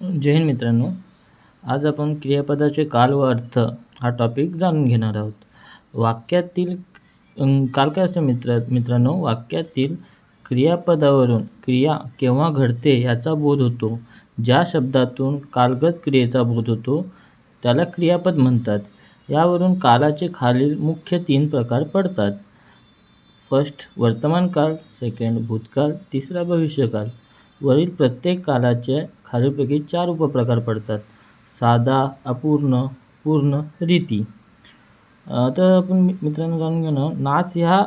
जय हिंद मित्रांनो. आज आपण क्रियापदाचे काल व अर्थ हा टॉपिक जाणून घेणार आहोत. वाक्यातील काल काय असं मित्र मित्रांनो? वाक्यातील क्रियापदावरून क्रिया केव्हा घडते याचा बोध होतो. ज्या शब्दातून कालगत क्रियेचा बोध होतो त्याला क्रियापद म्हणतात. यावरून कालाचे खालील मुख्य तीन प्रकार पडतात. फर्स्ट वर्तमान काल सेकंड भूतकाळ तिसरा भविष्यकाळ वरील प्रत्येक कालाचे खालीलपैकी चार उपप्रकार पडतात. साधा अपूर्ण पूर्ण रीती. तर आपण मित्रांनो जाणून घेऊ ना नाच ह्या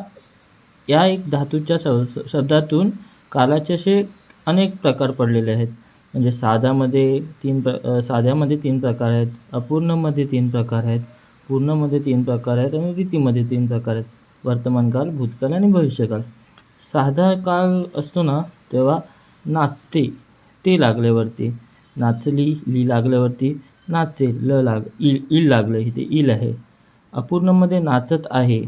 या एक धातूच्या शब शब्दातून कालाचे असे अनेक प्रकार पडलेले आहेत. म्हणजे साध्यामध्ये तीन प्र साध्यामध्ये तीन प्रकार आहेत अपूर्णमध्ये तीन प्रकार आहेत पूर्णमध्ये तीन प्रकार आहेत आणि रीतीमध्ये तीन प्रकार आहेत. वर्तमानकाळ भूतकाळ आणि भविष्यकाळ साधा काळ असतो ना तेव्हा नाचते. ते लागल्यावरती. नाचली ली लागल्यावरती. नाचे ल लाग इल इल लागलं. इथे इल आहे. अपूर्णमध्ये नाचत आहे.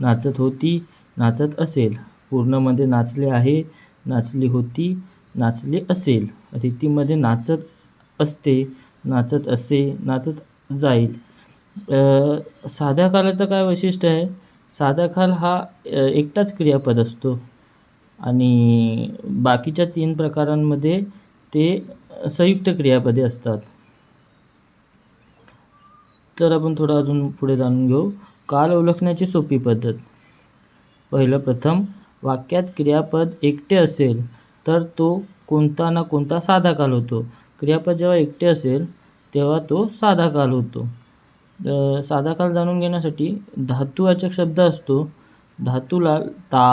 नाचत होती नाचत असेल. पूर्णमध्ये नाचले आहे नाचली होती नाचले असेल. रीतीमध्ये नाचत असते नाचत असे नाचत जाईल. साध्या कालाचं काय वैशिष्ट्य आहे? साधा काल हा एकटाच क्रियापद असतो. आणि बाकीच्या तीन प्रकारांमध्ये ते संयुक्त क्रियापदे असतात. तर आपण थोडं अजून पुढे जाणून घेऊ. काल ओळखण्याची सोपी पद्धत. पहिलं प्रथम वाक्यात क्रियापद एकटे असेल तर तो कोणता ना कोणता साधा काल होतो. क्रियापद जेव्हा एकटे असेल तेव्हा तो साधा काल होतो. साधा काल जाणून घेण्यासाठी धातुवाचक शब्द असतो. धातूला ता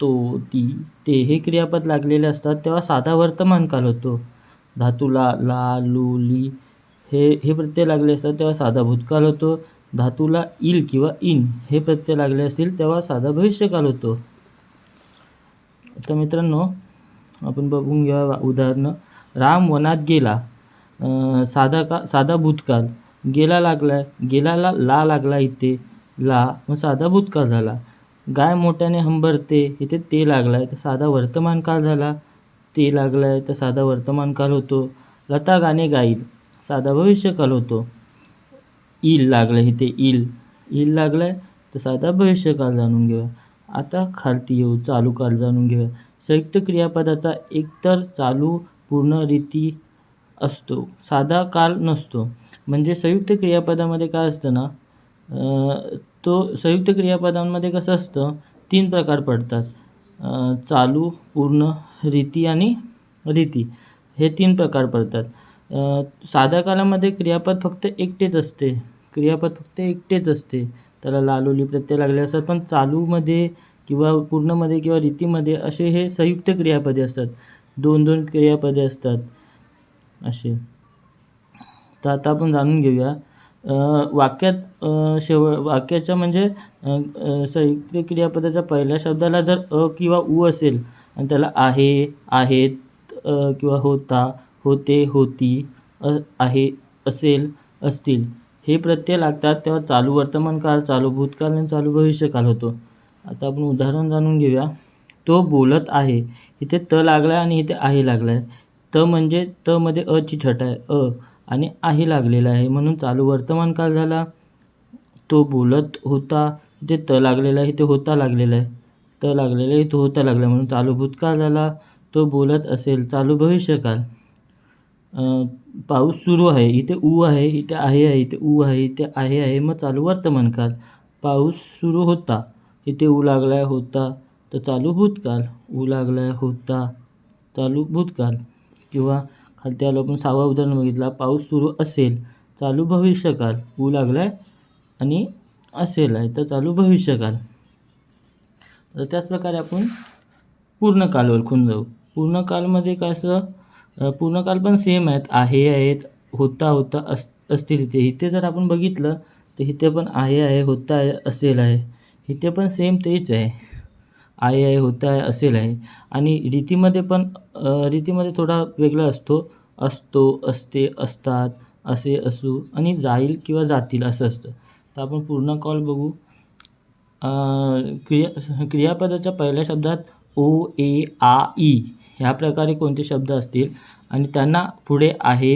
तो ती ते हे क्रियापद लागलेले असतात तेव्हा साधा वर्तमानकाल होतो. धातूला ला लू ली हे हे प्रत्यय लागले असतात तेव्हा साधा भूतकाळ होतो. धातूला इल किंवा इन हे प्रत्यय लागले असतील तेव्हा साधा भविष्यकाल होतो. तर मित्रांनो आपण बघून घ्या उदाहरणं. राम वनात गेला. साधा का साधा भूतकाळ गेला लागला गेलाला ला लागला इथे. ला मग साधा भूतकाळ झाला. गाय मोठ्याने हंबरते इथे ते लागला आहे तर साधा वर्तमान काळ झाला. ते लागला आहे तर साधा वर्तमान काळ होतो. लता गाणे गाईल. साधा भविष्यकाल होतो. इल लागलं इथे इल. इल लागलं आहे तर साधा भविष्यकाळ जाणून घेऊया. आता खालती येऊ चालू काल जाणून घेऊया. संयुक्त क्रियापदाचा एकतर चालू पूर्ण रीती असतो. साधा काल नसतो. म्हणजे संयुक्त क्रियापदामध्ये काय असतं ना तो संयुक्त क्रियापदांमध्ये कसं असतं? तीन प्रकार पडतात. चालू पूर्ण रीती आणि रीती. हे तीन प्रकार पडतात. साध्या कालामध्ये क्रियापद फक्त एकटेच असते. क्रियापद फक्त एकटेच असते. त्याला लालोली प्रत्यय लागले असतात. पण चालूमध्ये किंवा पूर्णमध्ये किंवा रीतीमध्ये असे हे संयुक्त क्रियापदे असतात. दोन दोन क्रियापदे असतात. असे. तर आता आपण जाणून घेऊया. वाक्यात शेव वाक्याच्या म्हणजे संयुक्त क्रियापदाच्या पहिल्या शब्दाला जर अ किंवा उ असेल आणि त्याला आहे आहेत किंवा होता होते होती अ, आहे असेल असतील हे प्रत्यय लागतात तेव्हा चालू वर्तमान काळ चालू भूतकाळ आणि चालू भविष्यकाळ होतो. आता आपण उदाहरण जाणून घेऊया. तो बोलत आहे इथे त लागला आहे आणि इथे आहे लागला आहे त म्हणजे त मध्ये अ ची छट आहे अ. आणि आहे लागलेला आहे. म्हणून चालू वर्तमान काळ झाला. तो बोलत होता इथे त लागलेला आहे इथे होता लागलेला आहे. त लागलेला आहे इथे होता लागला आहे. म्हणून चालू भूतकाळ झाला. तो बोलत असेल चालू भविष्यकाळ. पाऊस सुरू आहे इथे ऊ आहे इथे आहे आहे इथे ऊ आहे इथे आहे आहे. मग चालू वर्तमान काळ. पाऊस सुरू होता इथे ऊ लागला आहे होता. तर चालू भूतकाळ. ऊ लागलाय होता. चालू भूतकाळ. किंवा खालती आलो आपण सहावा उदाहरण बघितला. पाऊस सुरू असेल चालू भविष्यकाल. ऊ लागला आहे आणि असेल आहे तर चालू भविष्यकाल. तर त्याचप्रकारे आपण पूर्णकाल ओळखून जाऊ. पूर्णकालमध्ये कसं पूर्णकाल पण सेम आहेत. आहे आहेत होता होता अस असतील इथे. इथे जर आपण बघितलं तर इथे पण आहे आहे होता आहे असेल आहे. इथे पण सेम तेच आहे. आहे आहे होता आहे असेल आहे. आणि रीतीमध्ये पण रीतीमध्ये थोडा वेगळा असतो. असतो असते असतात असे असू आणि जाईल किंवा जातील असं असतं. तर आपण पूर्ण कॉल बघू. क्रिया क्रियापदाच्या पहिल्या शब्दात ओ ए आ ई ह्या प्रकारे कोणते शब्द असतील आणि त्यांना पुढे आहे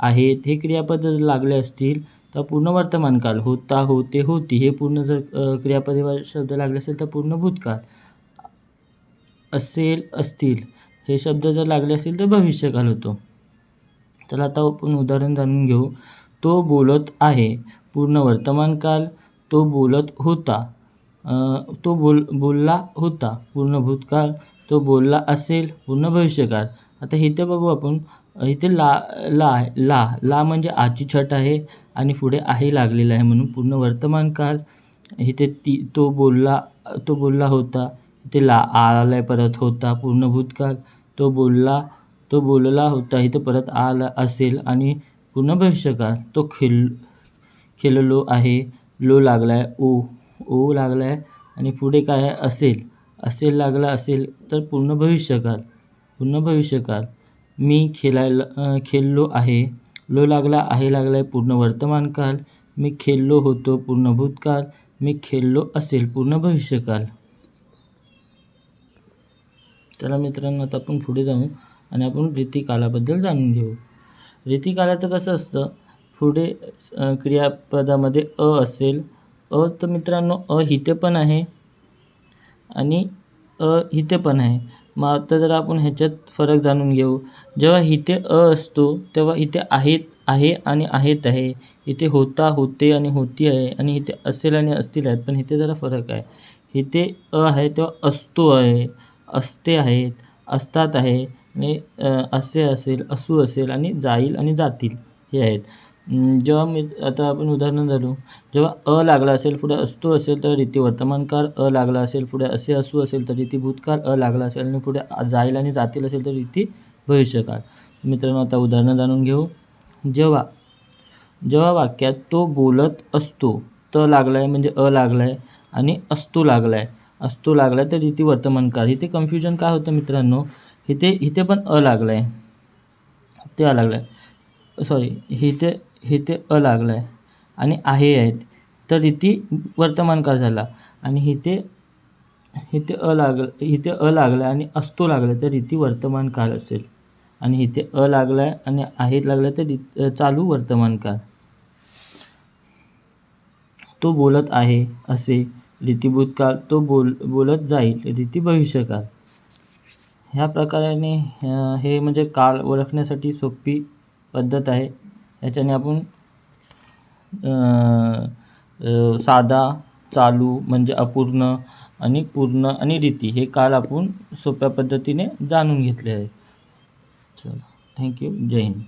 आहेत हे क्रियापद जर लागले असतील तर पूर्ण वर्तमानकाल होता होते होती हे पूर्ण जर क्रियापदे शब्द लागले असेल तर पूर्ण भूतकाळ असेल असतील हे शब्द जर लागले असतील तर भविष्यकाल होतो. चला आता आपण उदाहरण जाणून घेऊ. तो बोलत आहे. पूर्ण वर्तमानकाल तो बोलत होता. तो बोल बोलला होता. पूर्ण भूतकाळ तो बोलला असेल. पूर्ण भविष्यकाळ. आता इथे बघू आपण. इथे ला ला ला ला म्हणजे आची छट आहे आणि पुढे आहे लागलेला आहे म्हणून पूर्ण वर्तमानकाळ इथे ती तो बोलला तो बोलला होता. इथे ला आलाय परत होता. पूर्ण भूतकाळ तो बोलला तो बोलला होता इथं परत आला असेल आणि पूर्ण भविष्यकाळ तो खेळ खेळलो आहे. लो लागला आहे ओ ओ लागला आहे आणि पुढे काय आहे असेल? असेल लागला असेल तर पूर्ण भविष्यकाल पूर्ण भविष्यकाळ मी खेळायला खेळलो आहे. लो लागला आहे लागला आहे पूर्ण वर्तमानकाल मी खेळलो होतो पूर्ण भूतकाळ. मी खेळलो असेल पूर्ण भविष्यकाळ. चला मित्रांनो आता आपण पुढे जाऊ. आणि आपण रीतिकालाबद्दल जाणून घेऊ. रीतिकालाचं कसं असतं? पुढे क्रियापदामध्ये अ असेल. अ तर मित्रांनो अ इथे पण आहे आणि अ इथे पण आहे. मग आता जर आपण ह्याच्यात फरक जाणून घेऊ. जेव्हा इथे अ असतो तेव्हा इथे आहेत आहे आणि आहेत आहे. इथे होता होते आणि होती आहे आणि इथे असेल आणि असतील आहेत. पण इथे जरा फरक आहे. इथे अ आहे तेव्हा असतो आहे असते आहेत असतात आहे. आणि असे असेल असू असेल आणि जाईल आणि जातील. हे आहेत. जेव्हा मी आता आपण उदाहरण झालो जेव्हा अ लागला असेल पुढे असतो असेल तर रीती वर्तमानकाळ अ लागला असेल पुढे असे असू असेल तर रीती भूतकाळ अ लागला असेल आणि पुढे जाईल आणि जातील असेल तर रीती भविष्यकाळ मित्रांनो आता उदाहरणं जाणून घेऊ. जेव्हा जेव्हा वाक्यात तो बोलत असतो त लागला आहे म्हणजे अ लागला आहे आणि असतो लागला आहे असतो लागला आहे तर रीती वर्तमानकाळ इथे कन्फ्युजन काय होतं मित्रांनो? इथे इथे पण अ लागलं आहे ते अ लागलं आहे सॉरी इथे इथे अ लागलं आहे आणि आहे आहेत. तर इथे वर्तमानकाळ झाला. आणि इथे इथे अ लागलं इथे अ लागलं आहे आणि असतो लागला आहे तर इथे वर्तमानकाळ असेल. आणि इथे अ लागला आहे आणि आहेत लागला आहे तर इत- चालू वर्तमानकाळ तो बोलत आहे असे. रीतीभूतकाळ तो बोल बोलत जाईल. रीती भविष्यकाळ ह्या प्रकाराने हे म्हणजे काळ ओळखण्यासाठी सोपी पद्धत आहे. याच्याने आपण साधा चालू म्हणजे अपूर्ण आणि पूर्ण आणि रीती हे काळ आपण सोप्या पद्धतीने जाणून घेतले आहे. चला थँक्यू जय हिंद.